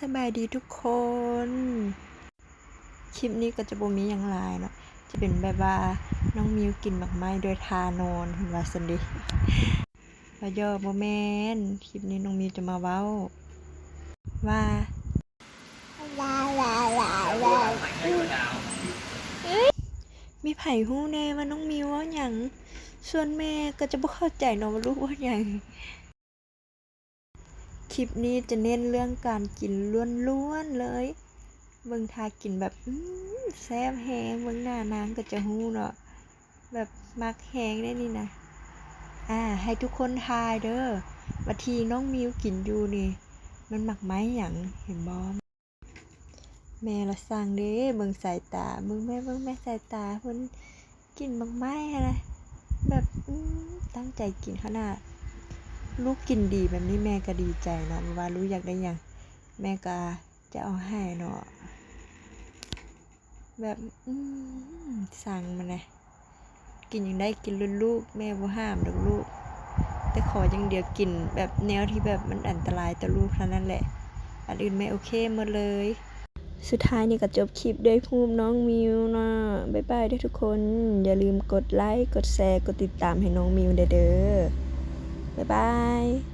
สบายดีทุกคน คลิปนี้ก็จะบ่มีอย่างหลายเนาะ จะเป็นแบบว่าน้องมิวกินหมากไม้โดยทานอนเห็นว่าสันดิว่าย่อบ่แมนคลิปนี้น้องมิวจะมาเว้า ว่ามีไผฮู้แน่ว่าน้องมิวว่าหยังส่วนแม่ก็จะบ่เข้าใจเนาะว่าลูกว่าหยัง คลิปนี้จะเน้นเรื่องการกินล้วนๆเลยเบิ่งทากินแบบแซ่บแฮงเบิ่งหน้านางก็จะฮู้เนาะแบบมักแฮงได้นี่นะอ่า ให้ทุกคนทายเด้อว่าทีน้องมิวกินอยู่นี่ มันหมักไม้หยังเห็นบ่แม่ละสั่งเด้เบิ่งสายตาเบิ่งแม่เบิ่งแม่สายตาเพิ่นกินหมักไม้หั้นนะแบบตั้งใจกินขนาด ลูกกินดีแบบนี้แม่ก็ดีใจเนาะว่าลูกอยากได้ยังแม่ก็จะเอาให้เนาะแบบอืมสั่งมาเลยกินยังได้กินรุ่นลูก แม่บ่ห้ามดอกลูก แต่ขออย่างเดียวกินแบบแนวที่แบบมันอันตรายต่อลูกเท่านั้นแหละอันอื่นไม่โอเคหมดเลย สุดท้ายนี่ก็จบคลิปด้วยภูมิน้องมิวนะบ๊ายบายด้อทุกคน อย่าลืมกดไลค์ กดแชร์ กดติดตามให้น้องมิวเด้อ bye bye.